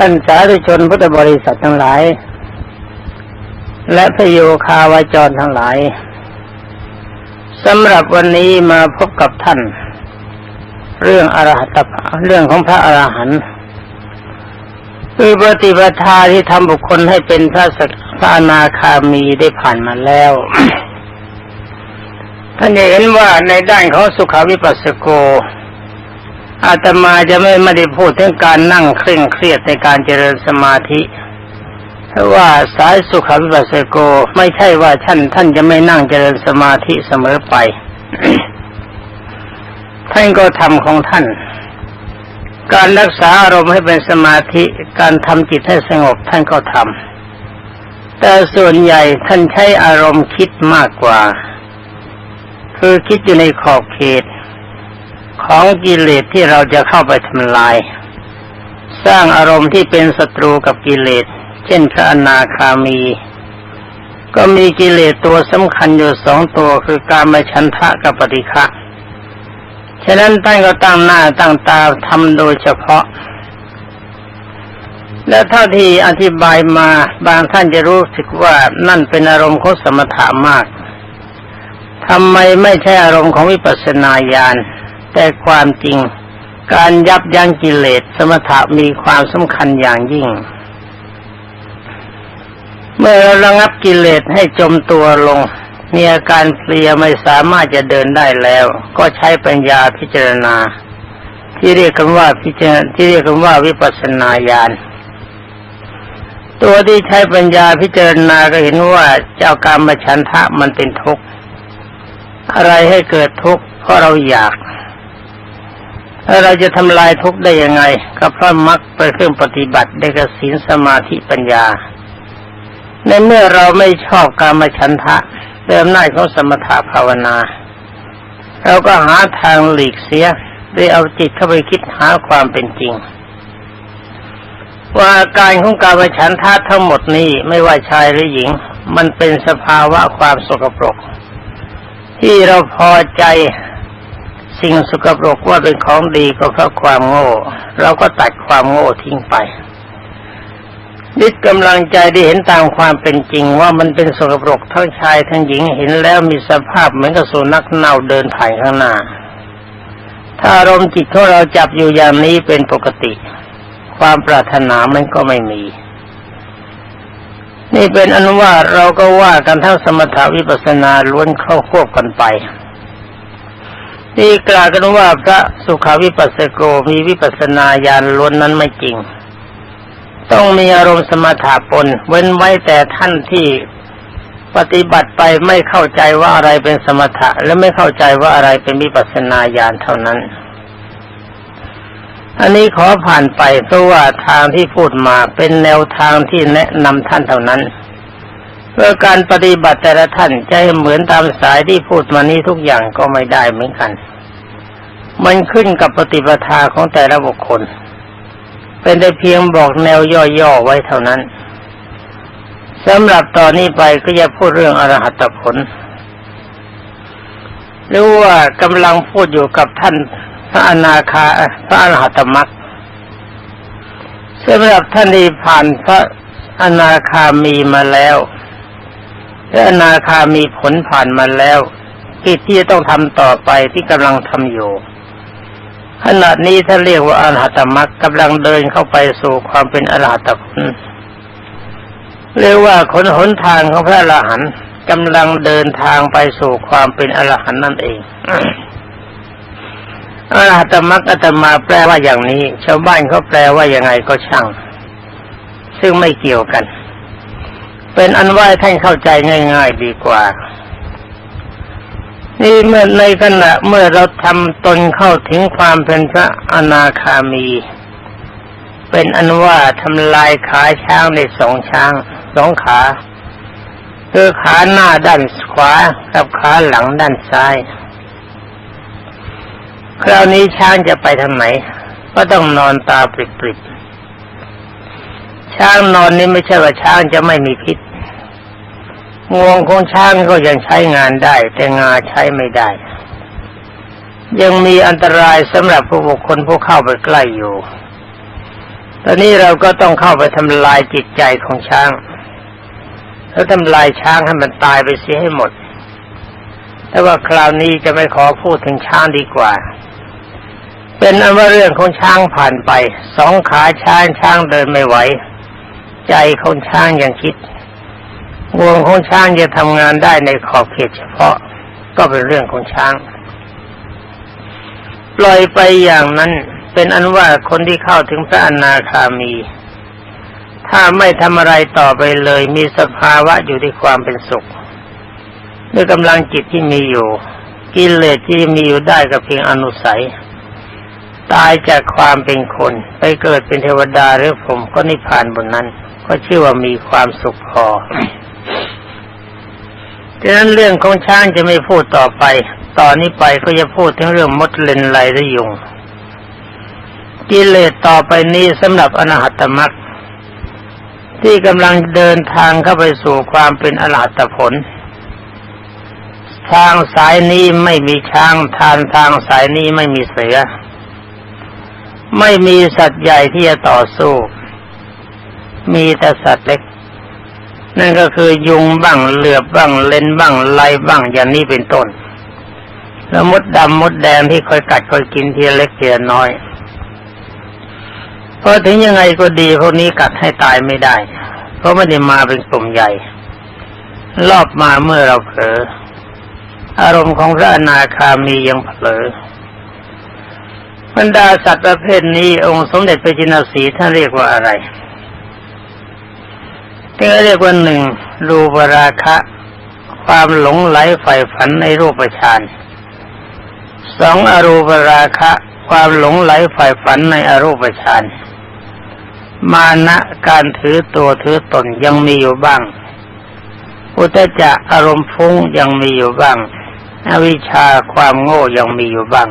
ท่านสาธุชนพุทธบริษัททั้งหลาย และพระโยคาวาจรทั้งหลายสำหรับวันนี้มาพบกับท่าน เรื่องอรหัตเรื่องของพระอรหันต์คือปฏิปทาที่ทำบุคคลให้เป็นพระสกพระนาคามีได้ผ่านมาแล้วท่านจะเห็นว่าในด้านของสุขาวิปัสสโก อาตมาจะไม่ไม่ได้พูดถึงการนั่งเคร่งเครียดในการเจริญสมาธิเพราะว่าสายสุขวิปัสสโกไม่ใช่ว่าท่านท่านจะไม่นั่งเจริญสมาธิเสมอไป ท่านก็ทำของท่าน การรักษาอารมณ์ให้เป็นสมาธิการทำจิตให้สงบท่านก็ทำแต่ส่วนใหญ่ท่านใช้อารมณ์คิดมากกว่า คือคิดอยู่ในขอบเขต ของกิเลสที่เราจะเข้าไปทำลาย สร้างอารมณ์ที่เป็นศัตรูกับกิเลส เช่นพระอนาคามี ก็มีกิเลสตัวสำคัญอยู่สองตัวคือการมาชันทะกับปฏิฆะฉะนั้นท่านก็ตั้งหน้าตั้งตาทำโดยเฉพาะ และเท่าที่อธิบายมาบางท่านจะรู้สึกว่านั่นเป็นอารมณ์ของสมถะมากทำไมไม่ใช่อารมณ์ของวิปัสสนาญาณ แต่ความจริง การยับยั้งกิเลสสมถะมีความสำคัญอย่างยิ่ง เมื่อเราระงับกิเลสให้จมตัวลงมีอาการเพลียไม่สามารถจะเดินได้แล้ว ก็ใช้ปัญญาพิจารณา ที่เรียกกันว่าพิจารที่เรียกกันว่าวิปัสสนาญาณตัวที่ใช้ปัญญาพิจารณาก็เห็นว่าเจ้าการมฉันทะมันเป็นทุกข์อะไรให้เกิดทุกข์เพราะเราอยาก แล้วเราจะทำลายทุกข์ได้ยังไงก็เพราะมรรคเป็นเครื่องปฏิบัติได้กสินสมาธิปัญญา ในเมื่อเราไม่ชอบการมาฉันทะเดิมหน้าของสมถะภาวนา เราก็หาทางหลีกเสียด้วยเอาจิตเข้าไปคิดหาความเป็นจริง ว่าอาการของการมาฉันทะทั้งหมดนี้ไม่ว่าชายหรือหญิง มันเป็นสภาวะความสกปรกที่เราพอใจ สิ่งสกปรกว่าเป็นของดีก็เพราะความโง่ เราก็ตัดความโง่ทิ้งไปยึดกำลังใจได้เห็นตามความเป็นจริงว่ามันเป็นสกปรกทั้งชายทั้งหญิงเห็นแล้วมีสภาพเหมือนกับสุนัขเน่าเดินผ่านข้างหน้า ถ้าอารมณ์จิตของเราจับอยู่อย่างนี้เป็นปกติ ความปรารถนามันก็ไม่มี นี่เป็นอนุว่าเราก็ว่ากันทั้งสมถาวิปัสสนาล้วนเข้าควบกันไป ที่กล่าวกันว่าพระสุขาวิปัสสโกมีวิปัสนาญาณล้วนนั้นไม่จริง ต้องมีอารมณ์สมถะปน เว้นไว้แต่ท่านที่ปฏิบัติไปไม่เข้าใจว่าอะไรเป็นสมถะ และไม่เข้าใจว่าอะไรเป็นวิปัสนาญาณเท่านั้น อันนี้ขอผ่านไปเพราะว่าทางที่พูดมาเป็นแนวทางที่แนะนำท่านเท่านั้น เพื่อการปฏิบัติแต่ละท่านจะเหมือนตามสายที่พูดมานี้ทุกอย่างก็ไม่ได้เหมือนกัน มันขึ้นกับปฏิปทาของแต่ละบุคคล เป็นได้เพียงบอกแนวย่อๆไว้เท่านั้นสำหรับตอนนี้ไปก็จะพูดเรื่องอรหัตผลหรือว่ากำลังพูดอยู่กับท่านพระอนาคาพระอรหัตมรรคสำหรับท่านที่ผ่านพระอนาคามีมาแล้ว และอนาคามีผลผ่านมาแล้วกิจที่จะต้องทำต่อไปที่กำลังทำอยู่ขณะนี้ถ้าเรียกว่าอรหัตมรรคกำลังเดินเข้าไปสู่ความเป็นอรหัตผลเรียกว่าคนหนทางของพระอรหันต์กำลังเดินทางไปสู่ความเป็นอรหันต์นั่นเองอรหัตมรรคอาตมาแปลว่าอย่างนี้ ชาวบ้านเขาแปลว่ายังไงก็ช่าง ซึ่งไม่เกี่ยวกัน เป็นอันว่าท่านเข้าใจง่าย ๆ ดีกว่า นี่เมื่อในขณะเมื่อเราทำตนเข้าถึงความเป็นพระอนาคามี เป็นอันว่าทำลายขาช้างในสองช้างสองขาคือขาหน้าด้านขวากับขาหลังด้านซ้าย คราวนี้ช้างจะไปทางไหน ก็ต้องนอนตาปริบๆช้างนอนนี่ไม่ใช่ว่าช้างจะไม่มีพิษ งวงของช้างก็ยังใช้งานได้ แต่งาใช้ไม่ได้ ยังมีอันตรายสำหรับผู้บุคคลผู้เข้าไปใกล้อยู่ ตอนนี้เราก็ต้องเข้าไปทำลายจิตใจของช้าง แล้วทำลายช้างให้มันตายไปเสียให้หมด แต่ว่าคราวนี้จะไม่ขอพูดถึงช้างดีกว่า เป็นอันว่าเรื่องของช้างผ่านไป สองขาช้างช้างเดินไม่ไหว ใจของช้างยังคิด งวงของช้างจะทำงานได้ในขอบเขตเฉพาะก็เป็นเรื่องของช้าง ปล่อยไปอย่างนั้นเป็นอันว่าคนที่เข้าถึงพระอนาคามี ถ้าไม่ทำอะไรต่อไปเลยมีสภาวะอยู่ที่ความเป็นสุข ด้วยกำลังจิตที่มีอยู่ กิเลสที่มีอยู่ได้กับเพียงอนุสัย ตายจากความเป็นคน ไปเกิดเป็นเทวดาหรือผมก็นิพพานบนนั้น ก็ชื่อว่ามีความสุขพอ ดังนั้นเรื่องของช้างจะไม่พูดต่อไป ตอนนี้ไปก็จะพูดถึงเรื่องมดเลนไลและยุง กิเลสต่อไปนี้สำหรับอนาหัตมรรคที่กำลังเดินทางเข้าไปสู่ความเป็นอรหัตผล ทางสายนี้ไม่มีช้างทานทางสายนี้ไม่มีเสือ ไม่มีสัตว์ใหญ่ที่จะต่อสู้ มีแต่สัตว์เล็ก นั่นก็คือยุงบ้างเหลือบบ้างเลนบ้างไลบ้างอย่างนี้เป็นต้น แล้วมดดำมดแดงที่คอยกัดคอยกินทีละเล็กทีละน้อยเพราะถึงยังไงก็ดีพวกนี้กัดให้ตายไม่ได้ เพราะไม่ได้มาเป็นกลุ่มใหญ่ รอบมาเมื่อเราเผลออารมณ์ของพระอนาคามียังเผลอบรรดาสัตว์ประเภทนี้องค์สมเด็จพระจินสีท่านเรียกว่าอะไร ท่เรียกว่าหนึ่งรูปราคะ ความหลงไหลใฝ่ฝันในรูปฌานสองอรูปราคะ ความหลงไหลใฝ่ฝันในอรูปฌานมานะการถือตัวถือตนยังมีอยู่บ้าง อุตจะอารมณ์ฟุ้งยังมีอยู่บ้าง อวิชชาความโง่ยังมีอยู่บ้าง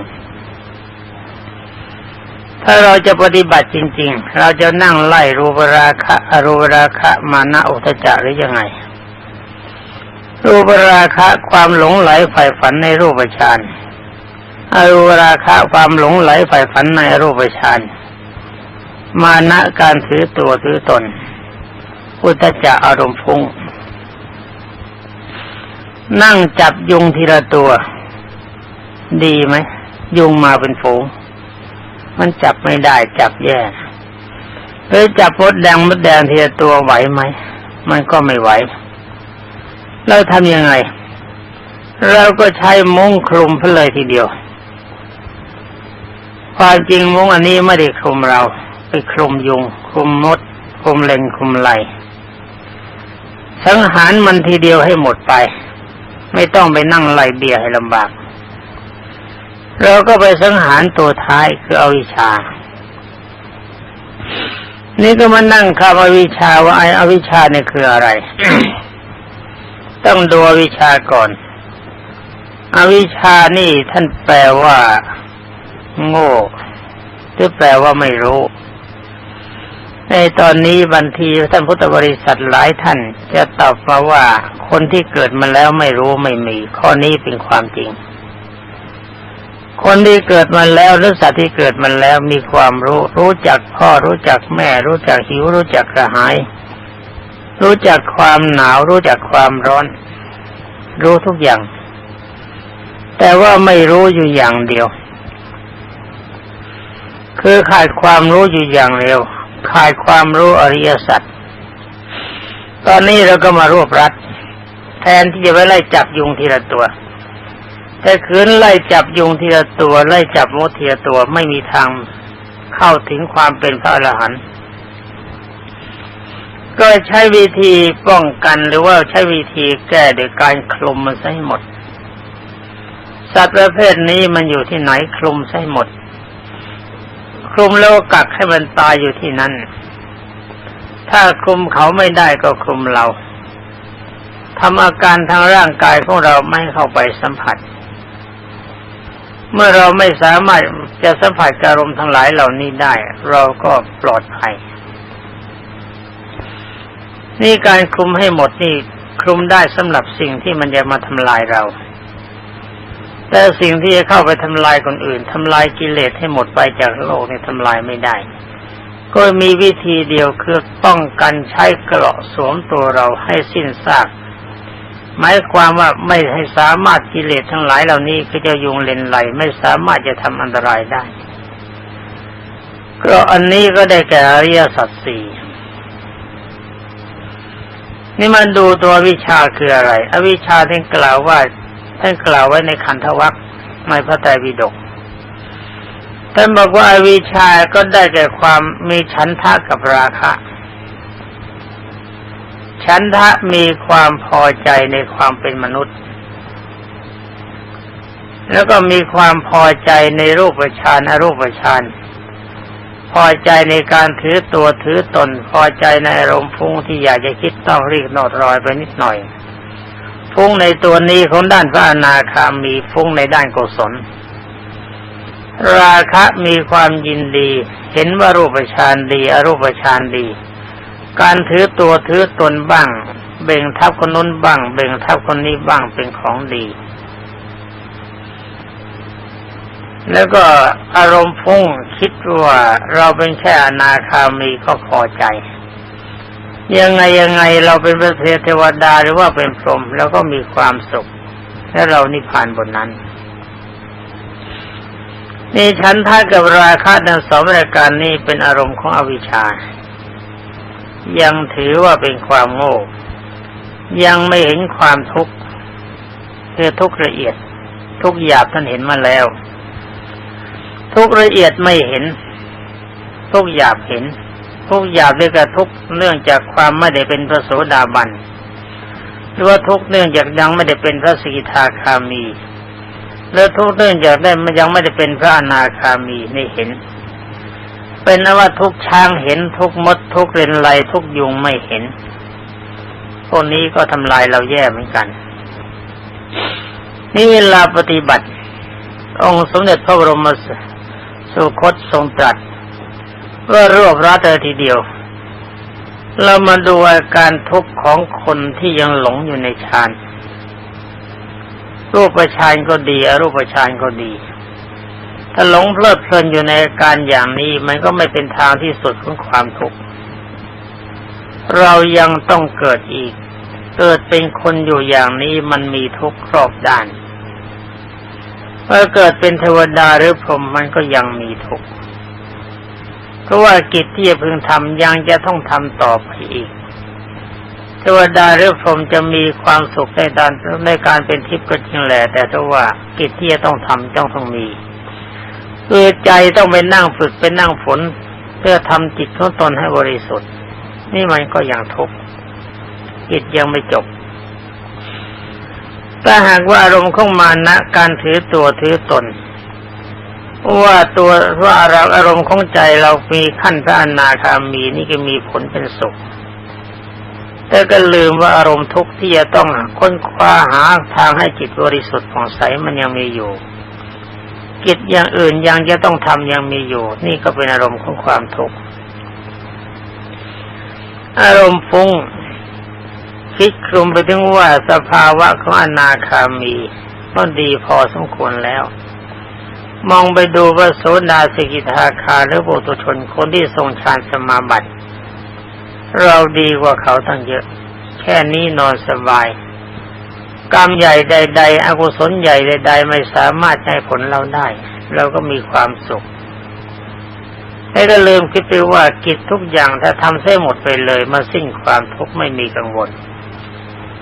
ถ้าเราจะปฏิบัติจริง ๆ เราจะนั่งไล่รูปราคะอรูปราคะมานะอุตจะหรือยังไง รูปราคะความหลงไหลใฝ่ฝันในรูปฌานอรูปราคะความหลงไหลใฝ่ฝันในรูปฌานมานะการถือตัวถือตน อุตจะอารมณ์ฟุ้งนั่งจับยุงทีละตัว ดีไหม ยุงมาเป็นฝูง มันจับไม่ได้จับแย่หรือจับมดแดงมดแดงเทีละตัวไหวไหม มันก็ไม่ไหวเราทำยังไง เราก็ใช้มุ้งคลุมเพเลยทีเดียว ความจริงมุ้งอันนี้ไม่ได้คลุมเรา ไปคลุมยุงคลุมมดคลุมเลงคลุมไหลสังหารมันทีเดียวให้หมดไป ไม่ต้องไปนั่งไล่เบียให้ลำบาก เราก็ไปสังหารตัวท้ายคืออวิชชานี่ก็มานั่งคำอวิชชาว่าไอ้อวิชชาเนี่ยคืออะไร ต้องดูอวิชชาก่อน อวิชชานี่ท่านแปลว่า โง่หรือแปลว่าไม่รู้ ในตอนนี้บันทีท่านพุทธบริษัทหลายท่านจะตอบมาว่าคนที่เกิดมาแล้วไม่รู้ไม่มี ข้อนี้เป็นความจริง คนที่เกิดมาแล้วหรือสัตว์ที่เกิดมาแล้วมีความรู้ รู้จักพ่อรู้จักแม่ รู้จักหิวรู้จักกระหาย รู้จักความหนาว รู้จักความร้อน รู้ทุกอย่าง แต่ว่าไม่รู้อยู่อย่างเดียว คือขาดความรู้อยู่อย่างเดียวขาดความรู้อริยสัจตอนนี้เราก็มารวบรัด แทนที่จะไปไล่จับยุงทีละตัว แต่คืนไล่จับยุงทีละตัวไล่จับมดทีละตัวไม่มีทางเข้าถึงความเป็นพระอรหันต์ก็ใช้วิธีป้องกันหรือว่าใช้วิธีแก้โดยการคลุมมันให้หมด สัตว์ประเภทนี้มันอยู่ที่ไหนคลุมใให้หมด คลุมแล้วกักให้มันตายอยู่ที่นั่น ถ้าคลุมเขาไม่ได้ก็คลุมเราทำอาการทางร่างกายของเราไม่เข้าไปสัมผัส เมื่อเราไม่สามารถจะสัมผัสอารมณ์ทั้งหลายเหล่านี้ได้ เราก็ปลอดภัย นี่การคลุมให้หมดนี่คลุมได้สำหรับสิ่งที่มันจะมาทำลายเรา แต่สิ่งที่จะเข้าไปทำลายคนอื่นทำลายกิเลสให้หมดไปจากโลกนี่ทำลายไม่ได้ ก็มีวิธีเดียวคือป้องกันใช้เกราะสวมตัวเราให้สิ้นซาก หมายความว่าไม่ให้สามารถกิเลสทั้งหลายเหล่านี้คือจะยุงเลนไหล ไม่สามารถจะทำอันตรายได้ ก็อันนี้ก็ได้แก่อริยสัจสี่นี่มันดูตัววิชาคืออะไร อวิชาท่านกล่าวว่าท่านกล่าวไว้ในขันธวัคในพระไตรปิฎกท่านบอกว่าอวิชาก็ได้แก่ความมีฉันทะกับราคะ ฉันทะมีความพอใจในความเป็นมนุษย์ แล้วก็มีความพอใจในรูปฌานอรูปฌานพอใจในการถือตัวถือตน พอใจในอารมณ์ฟุ้งที่อยากจะคิดต้องรีบนอดรอยไปนิดหน่อย ฟุ้งในตัวนี้ของด้านพระอนาคามีฟุ้งในด้านกุศลราคะมีความยินดี เห็นว่ารูปฌานดี อรูปฌานดี การถือตัวถือตนบ้าง เบ่งทับคนนู้นบ้าง เบ่งทับคนนี้บ้างเป็นของดี แล้วก็อารมณ์พุ่งคิดว่าเราเป็นแค่อนาคามีก็พอใจ ยังไงยังไงเราเป็นพระเทวดาหรือว่าเป็นพรหมแล้วก็มีความสุข และเรานิพพานบนนั้นนี่ฉันท่ากับราคะทั้งสองรายการนี้เป็นอารมณ์ของอวิชชา ยังถือว่าเป็นความโง่ ยังไม่เห็นความทุกข์คือทุกละเอียด ทุกหยาบท่านเห็นมาแล้ว ทุกละเอียดไม่เห็น ทุกหยาบเห็น ทุกหยาบเรียกว่าทุกเนื่องจากความไม่ได้เป็นพระโสดาบันหรือว่าทุกเนื่องจากยังไม่ได้เป็นพระสกิทาคามี แล้วทุกเนื่องจากได้ยังไม่ได้เป็นพระอนาคามีในเห็น เป็นนว่าทุกช้างเห็นทุกมดทุกเรนไลทุกยุงไม่เห็นพวกนี้ก็ทำลายเราแย่เหมือนกัน นี่เวลาปฏิบัติ องค์สมเด็จพระบรมสุคตทรงตรัสว่ารวบรัดเลยทีเดียว เรามาดูอาการทุกข์ของคนที่ยังหลงอยู่ในฌานรูปฌานก็ดีอรูปฌานก็ดี ถ้าหลงเพลิดเพลินอยู่ในอาการอย่างนี้ มันก็ไม่เป็นทางที่สุดของความทุกข์เรายังต้องเกิดอีก เกิดเป็นคนอยู่อย่างนี้มันมีทุกข์ครอบด้านเมื่อเกิดเป็นเทวดาหรือพรหมมันก็ยังมีทุกข์เพราะว่ากิจที่จะพึงทำยังจะต้องทำต่อไปอีก เทวดาหรือพรหมจะมีความสุขในการในการเป็นทิพย์ก็จริงแหละแต่ถ้าว่ากิจที่จะต้องทำต้องต้องมี คือใจต้องไปนั่งฝึกไปนั่งฝน เพื่อทำจิตของตนให้บริสุทธิ์ นี่มันก็ยังทุกข์กิจยังไม่จบถ้าหากว่าอารมณ์ของมานะการถือตัวถือตนว่าตัวว่าเราอารมณ์ของใจเรามีขั้นพระอนาคามีนี่ก็มีผลเป็นสุข แต่ก็ลืมว่าอารมณ์ทุกข์ที่จะต้องค้นคว้าหาทางให้จิตบริสุทธิ์ผ่องใสมันยังมีอยู่ กิจอย่างอื่นยังจะต้องทำยังมีอยู่ นี่ก็เป็นอารมณ์ของความทุกข์อารมณ์ฟุ้งคิดคลุมไปถึงว่าสภาวะของอนาคามีก็ดีพอสมควรแล้ว มองไปดูว่าโสดาสกิทาคาหรือบุตุชนคนที่ทรงฌานสมาบัติ เราดีกว่าเขาตั้งเยอะ แค่นี้นอนสบาย กรรมใหญ่ใด ๆ อกุศลใหญ่ใด ๆ ไม่สามารถให้ผลเราได้ เราก็มีความสุขให้ก็ลืมคิดไปว่ากิจทุกอย่างถ้าทำเส้หมดไปเลยมาสิ้นความทุกข์ไม่มีกังวล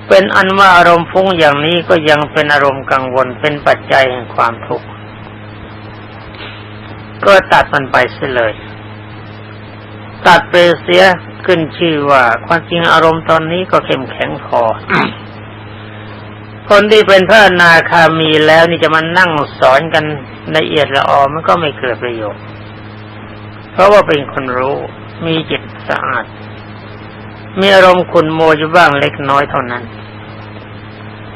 เป็นอันว่าอารมณ์ฟุ้งอย่างนี้ก็ยังเป็นอารมณ์กังวลเป็นปัจจัยแห่งความทุกข์ก็ตัดมันไปเสียเลย ตัดไปเสียขึ้นชื่อว่าความจริงอารมณ์ตอนนี้ก็เข้มแข็งพอ คนที่เป็นพระนาคามีแล้วนี่จะมานั่งสอนกันละเอียดละออมันก็ไม่เกิดประโยชน์ เพราะว่าเป็นคนรู้มีจิตสะอาด มีอารมณ์ขุนโมอยู่บ้างเล็กน้อยเท่านั้น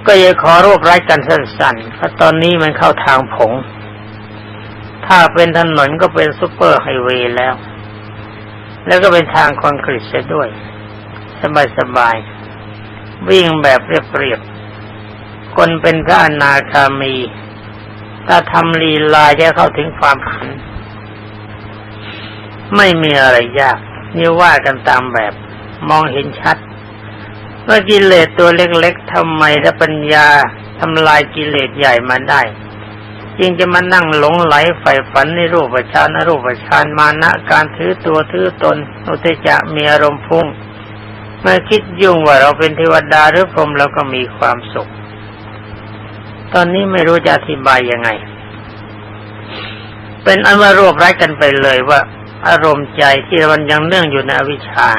ก็อยังขอรวบรัดกันสั้นๆเพราะตอนนี้มันเข้าทางผง ถ้าเป็นถนนก็เป็นซูเปอร์ไฮเวย์แล้ว แล้วก็เป็นทางคอนกรีตเสียด้วย สบายๆวิ่งแบบเรียบๆ คนเป็นพระอนาคามี ถ้าทำลีลาจะเข้าถึงความขัน ไม่มีอะไรยาก นี่ว่ากันตามแบบมองเห็นชัดว่ากิเลสตัวเล็กๆทำไมถ้าปัญญาทำลายกิเลสใหญ่มาได้จึงจะมานั่งหลงไหลใฝ่ฝันในรูปฌานรูปฌานมานะการถือตัวถือตนอุตจะมีอารมณ์พุ่งเมื่อคิดยุ่งว่าเราเป็นเทวดาหรือพรหมเราก็มีความสุข ตอนนี้ไม่รู้จะอธิบายยังไง เป็นอันว่ารวบรัดกันไปเลยว่า อารมณ์ใจที่มันยังเนื่องอยู่ในอวิชชา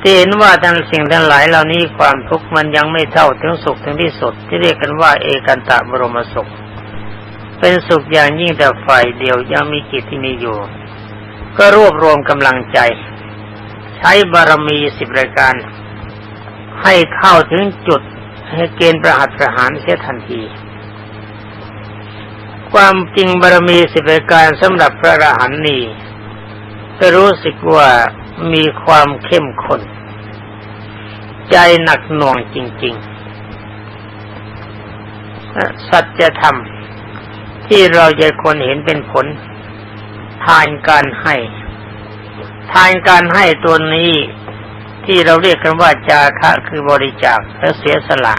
ที่เห็นว่าทั้งสิ่งทั้งหลายเหล่านี้ความทุกข์มันยังไม่เท่าถึงสุขถึงที่สุดที่เรียกกันว่า เอกันตะบรมสุข เป็นสุขอย่างยิ่งแต่ฝ่ายเดียวยังมีจิตที่มีอยู่ ก็รวบรวมกำลังใจ ใช้บารมีสิบรายการ ให้เข้าถึงจุด ให้เกณฑ์ประหัตประหารเสียทันที ความจริงบารมีสิบรายการสำหรับพระอรหันต์นี้ก็รู้สึกว่ามีความเข้มข้นใจหนักหน่วงจริงๆ สัจธรรมที่เราจะคนเห็นเป็นผล ทานการให้ ทานการให้ตัวนี้ ที่เราเรียกกันว่าจาคะคือบริจาคและเสียสละ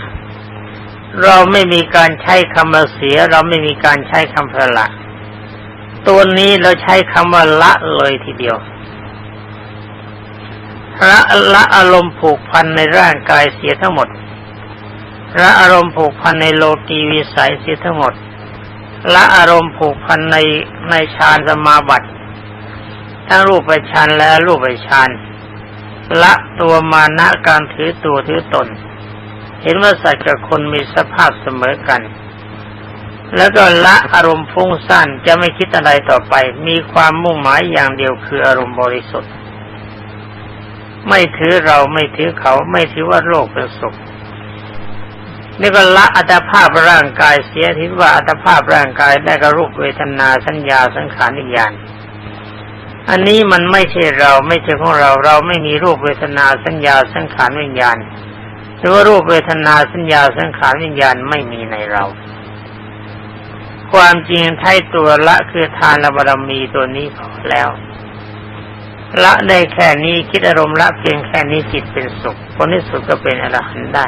เราไม่มีการใช้คำว่าเสีย เราไม่มีการใช้คำสละ ตัวนี้เราใช้คำว่าละเลยทีเดียวละละอารมณ์ผูกพันในร่างกายเสียทั้งหมดละอารมณ์ผูกพันในโลกีวิสัยเสียทั้งหมดละอารมณ์ผูกพันในในฌานสมาบัติทั้งรูปไปฌานและรูปไปฌาน ละตัวมานะการถือตัวถือตน เห็นว่าสัตว์กับคนมีสภาพเสมอกัน แล้วก็ละอารมณ์ฟุ้งซ่านจะไม่คิดอะไรต่อไป มีความมุ่งหมายอย่างเดียวคืออารมณ์บริสุทธิ์ ไม่ถือเราไม่ถือเขาไม่ถือว่าโลกเป็นสุขนี่ก็ละอัตภาพร่างกายเสียทิ้ว่าอัตภาพร่างกายได้กับรูปเวทนาสัญญาสังขารนิยาน อันนี้มันไม่ใช่เราไม่ใช่ของเราเราไม่มีรูปเวทนาสัญญาสังขารวิญญาณหรือว่ารูปเวทนาสัญญาสังขารวิญญาณไม่มีในเรา ความจริงใช้ตัวละคือทานบารมีตัวนี้พอแล้ว ละได้แค่นี้คิดอารมณ์ละเพียงแค่นี้จิตเป็นสุขผลที่สุดก็เป็นอรหันต์ได้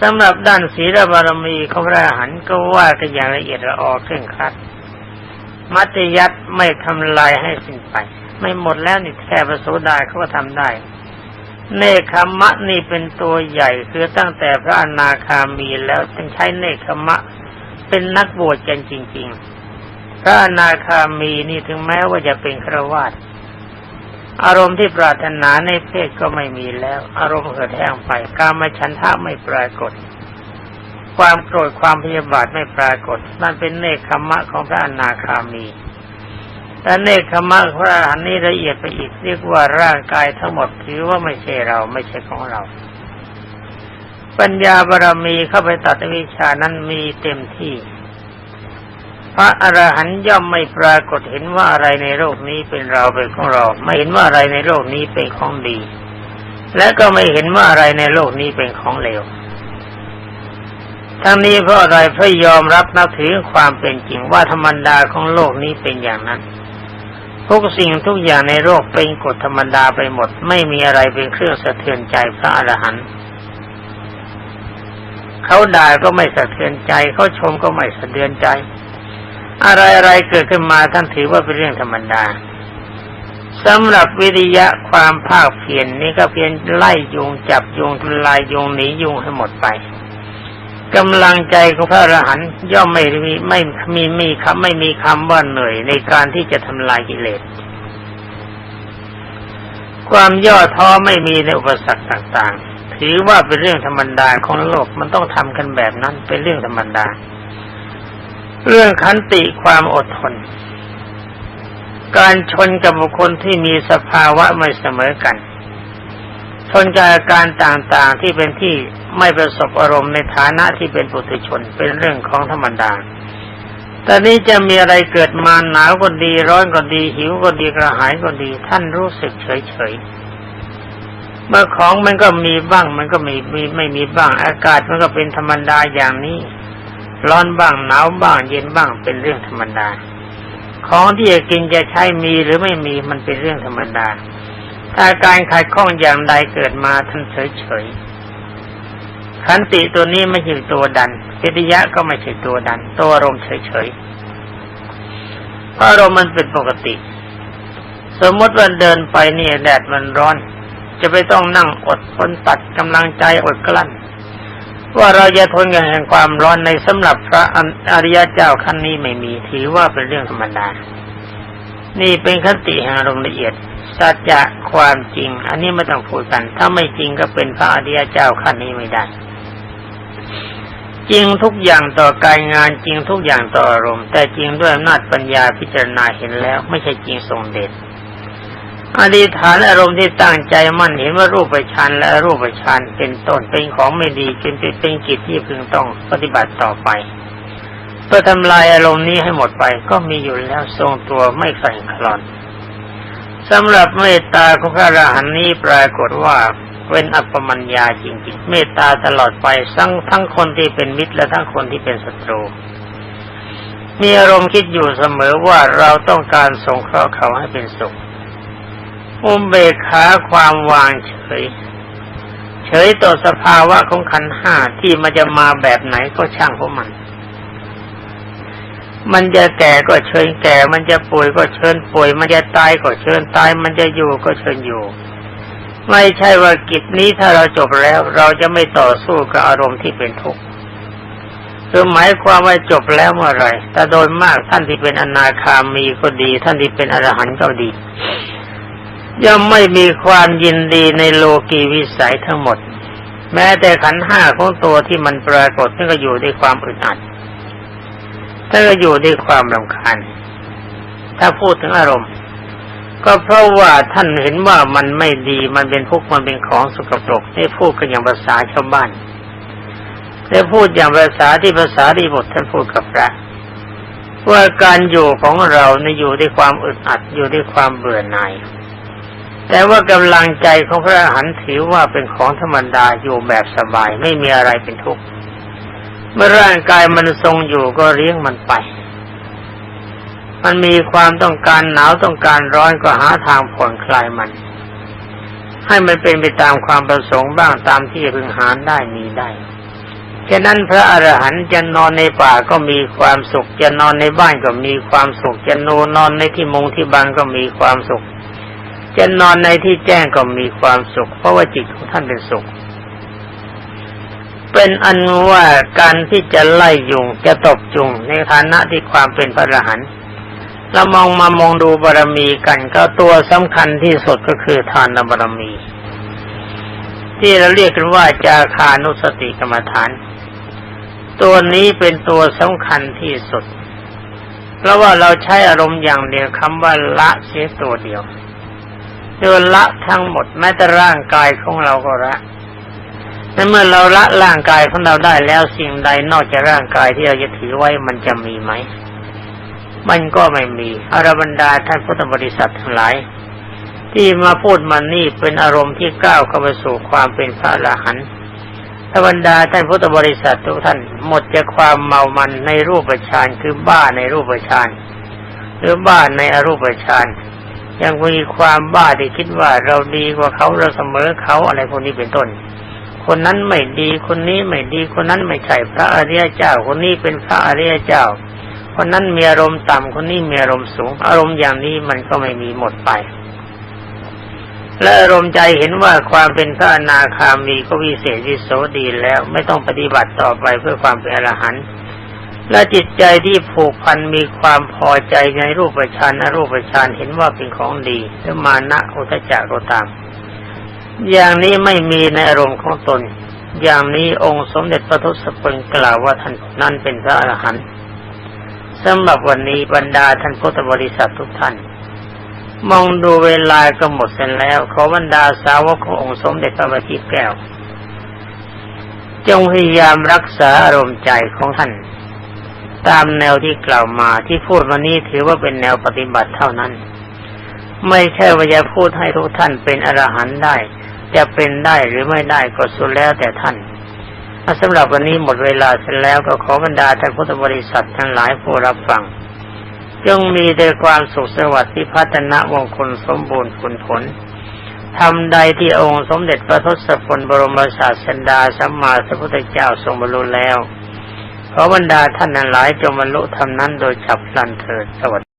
สำหรับด้านศีลบารมีของพระอรหันต์ก็ว่ากันอย่างละเอียดละออเคร่งครัด มัตยัตไม่ทำลายให้สิ้นไป ไม่หมดแล้วนี่แค่ประโสดาเขาก็ทำได้เนคขมะนี่เป็นตัวใหญ่คือตั้งแต่พระอนาคามีแล้วต้องใช้เนคขมะ เป็นนักบวชกันจริง ๆ พระอนาคามีนี่ถึงแม้ว่าจะเป็นครวาตอารมณ์ที่ปรารถนาในเพศก็ไม่มีแล้ว อารมณ์เกิดแห้งไป การมาฉันทะไม่ปรากฏ ความโกรธความพยาบาทไม่ปรากฏ นั่นเป็นเนคขมะของพระอนาคามีแต่เนคขมะพระอรหันต์นี้ละเอียดไปอีกเรียกว่าร่างกายทั้งหมดถือว่าไม่ใช่เราไม่ใช่ของเรา ปัญญาบารมีเข้าไปตัดวิชานั้นมีเต็มที่ พระอรหันต์ย่อมไม่ปรากฏเห็นว่าอะไรในโลกนี้เป็นเราเป็นของเรา ไม่เห็นว่าอะไรในโลกนี้เป็นของดี และก็ไม่เห็นว่าอะไรในโลกนี้เป็นของเลว ทั้งนี้เพราะอะไรเพราะยอมรับนับถือความเป็นจริงว่าธรรมดาของโลกนี้เป็นอย่างนั้น ทุกสิ่งทุกอย่างในโลกเป็นกฎธรรมดาไปหมด ไม่มีอะไรเป็นเครื่องสะเทือนใจพระอรหันต์เขาด่าก็ไม่สะเทือนใจเขาชมก็ไม่สะเทือนใจ อะไรอะไรเกิดขึ้นมาท่านถือว่าเป็นเรื่องธรรมดาสำหรับวิริยะความภาคเพียรนนี่ก็เพียงไล่ยุงจับยุงทลายยุงหนียุงให้หมดไป กำลังใจของพระอรหันต์ย่อมไม่มีไม่มีมีคำไม่มีคำว่าเหนื่อยในการที่จะทำลายกิเลส ความย่อท้อไม่มีในอุปสรรคต่างๆ ถือว่าเป็นเรื่องธรรมดาของโลกมันต้องทำกันแบบนั้นเป็นเรื่องธรรมดา เรื่องขันติความอดทน การชนกับบุคคลที่มีสภาวะไม่เสมอกัน ชนกับอาการต่างๆที่เป็นที่ไม่ประสบอารมณ์ในฐานะที่เป็นปุถุชนเป็นเรื่องของธรรมดาตอนนี้จะมีอะไรเกิดมาหนาวก็ดี ร้อนก็ดี หิวก็ดีกระหายก็ดี ท่านรู้สึกเฉยๆ เมื่อของมันก็มีบ้าง มันก็มีมีไม่มีบ้าง อากาศมันก็เป็นธรรมดาอย่างนี้ ร้อนบ้างหนาวบ้าง เย็นบ้างเป็นเรื่องธรรมดา ของที่จะกินจะใช้มีหรือไม่มีมันเป็นเรื่องธรรมดา ถ้าการขัดข้องอย่างใดเกิดมาท่านเฉยๆขันติตัวนี้ไม่ใช่ตัวดันพิทยะก็ไม่ใช่ตัวดัน ตัวอารมณ์เฉยๆเพราะอารมณ์มันเป็นปกติ สมมติว่าเดินไปนี่แดดมันร้อน จะไปต้องนั่งอดทนตัดกำลังใจอดกลั้น ว่าเราจะทนกับแห่งความร้อนในสำหรับพระอริยเจ้าขั้นนี้ไม่มีถือว่าเป็นเรื่องธรรมดา นี่เป็นคติแห่งอารมณ์ละเอียด สัจจะความจริง อันนี้ไม่ต้องพูดกัน ถ้าไม่จริงก็เป็นพระอริยเจ้าขั้นนี้ไม่ได้ จริงทุกอย่างต่อการงานจริงทุกอย่างต่ออารมณ์แต่จริงด้วยอำนาจปัญญาพิจารณาเห็นแล้ว ไม่ใช่จริงทรงเดชอดีฐานอารมณ์ที่ตั้งใจมั่นเห็นว่ารูปฌานและรูปฌานเป็นต้นเป็นของไม่ดีเป็นเป็นกิจที่พึงต้องปฏิบัติต่อไป พื่อทำลายอารมณ์นี้ให้หมดไป ก็มีอยู่แล้วทรงตัวไม่สั่นคลอนสำหรับเมตตาของพระอรหันต์นี้ปรากฏว่าเป็นอัปปมัญญาจริงๆ เมตตาตลอดไปทั้งทั้งคนที่เป็นมิตรและทั้งคนที่เป็นศัตรู มีอารมณ์คิดอยู่เสมอว่าเราต้องการสงเคราะห์เขาให้เป็นสุขอุมเบกขาความวางเฉย เฉยต่อสภาวะของขันห้าที่มันจะมาแบบไหนก็ช่างพวกมัน มันจะแก่ก็เชิญแก่ มันจะป่วยก็เชิญป่วย มันจะตายก็เชิญตาย มันจะอยู่ก็เชิญอยู่ ไม่ใช่ว่ากิจนี้ถ้าเราจบแล้ว เราจะไม่ต่อสู้กับอารมณ์ที่เป็นทุกข์คือหมายความว่าจบแล้วเมื่อไรแต่โดยมากท่านที่เป็นอนาคามีก็ดี ท่านที่เป็นอรหันต์ก็ดี ย่อมไม่มีความยินดีในโลกีวิสัยทั้งหมด แม้แต่ขันห้าของตัวที่มันปรากฏนั่นก็อยู่ด้วยความอึดอัด ท่านก็อยู่ด้วยความรำคาญ ถ้าพูดถึงอารมณ์ ก็เพราะว่าท่านเห็นว่ามันไม่ดีมันเป็นพวกมันเป็นของสกปรกได้พูดกันอย่างภาษาชาวบ้านได้พูดอย่างภาษาที่ภาษาดีบทท่านพูดกับพระว่าการอยู่ของเราในอยู่ด้วยความอึดอัดอยู่ด้วยความเบื่อหน่ายแต่ว่ากำลังใจของพระอรหันต์ถือว่าเป็นของธรรมดาอยู่แบบสบายไม่มีอะไรเป็นทุกข์ เมื่อร่างกายมันทรงอยู่ก็เลี้ยงมันไป มันมีความต้องการหนาวต้องการร้อนก็หาทางผ่อนคลายมัน ให้มันเป็นไปตามความประสงค์บ้างตามที่พึงหารได้มีได้ฉะนั้นพระอรหันต์จะนอนในป่าก็มีความสุข จะนอนในบ้านก็มีความสุข จะนูนอนในที่มุงที่บังก็มีความสุข จะนอนในที่แจ้งก็มีความสุข เพราะว่าจิตของท่านเป็นสุข เป็นอันว่าการที่จะไล่ยุงจะตบจุงในฐานะที่ความเป็นพระอรหันต์เรามองมามองดูบารมีกันก็ตัวสำคัญที่สุดก็คือทานบารมี ที่เราเรียกกันว่าจาคานุสติกรรมฐาน ตัวนี้เป็นตัวสำคัญที่สุด เพราะว่าเราใช้อารมณ์อย่างเดียวคำว่าละเสียตัวเดียวคือละทั้งหมดแม้แต่ร่างกายของเราก็ละ ในเมื่อเราละร่างกายของเราได้แล้วสิ่งใดนอกจากร่างกายที่เราจะถือไว้มันจะมีไหม มันก็ไม่มีอารบรรดาท่านพุทธบริษัททั้งหลาย ที่มาพูดมันนี่เป็นอารมณ์ที่ก้าวเข้าไปสู่ความเป็นพระอรหันต์ธรรมดาท่านพุทธบริษัททุกท่านหมดจากความเมามันในรูปฌานคือบ้าในรูปฌานหรือบ้าในอรูปฌานยังมีความบ้าที่คิดว่าเราดีกว่าเขาเราเสมอเขาอะไรพวกนี้เป็นต้น คนนั้นไม่ดีคนนี้ไม่ดีคนนั้นไม่ใช่พระอริยเจ้า คนนี้เป็นพระอริยเจ้า คนนั้นมีอารมณ์ต่ำคนนี้มีอารมณ์สูง อารมณ์อย่างนี้มันก็ไม่มีหมดไป และอารมณ์ใจเห็นว่าความเป็นพระอนาคามีก็วิเศษวิโสดีแล้ว ไม่ต้องปฏิบัติต่อไปเพื่อความเป็นอรหันต์และจิตใจที่ผูกพันมีความพอใจในรูปฌานอรูปฌานเห็นว่าเป็นของดีหรือมานะอุทจักก็ตาม อย่างนี้ไม่มีในอารมณ์ของตน อย่างนี้องค์สมเด็จพระทศพลกล่าวว่าท่านนั้นเป็นพระอรหันต์สำหรับวันนี้บรรดาท่านพุทธบริษัททุกท่าน มองดูเวลาก็หมดเสร็จแล้ว ขอบรรดาสาวกขององค์สมเด็จพระบัณฑิตแก้ว จงพยายามรักษาอารมณ์ใจของท่าน ตามแนวที่กล่าวมาที่พูดวันนี้ถือว่าเป็นแนวปฏิบัติเท่านั้น ไม่ใช่ว่าจะพูดให้ทุกท่านเป็นอรหันต์ได้ จะเป็นได้หรือไม่ได้ก็สุดแล้วแต่ท่านสำหรับวันนี้หมดเวลาเสร็จแล้วก็ขอบรรดาท่านพุทธบริษัททั้งหลายผู้รับฟังจงมีแต่ความสุขสวัสดิ์ที่พัฒนามงคลสมบูรณ์ผลผลทำใดที่องค์สมเด็จพระทศพลบรมศาสดาสัมมาสัมพุทธเจ้าทรงบรรลุแล้วขอบรรดาท่านนั้นหลายจงบรรลุธรรมนั้นโดยฉับพลันเถิดสวัสดี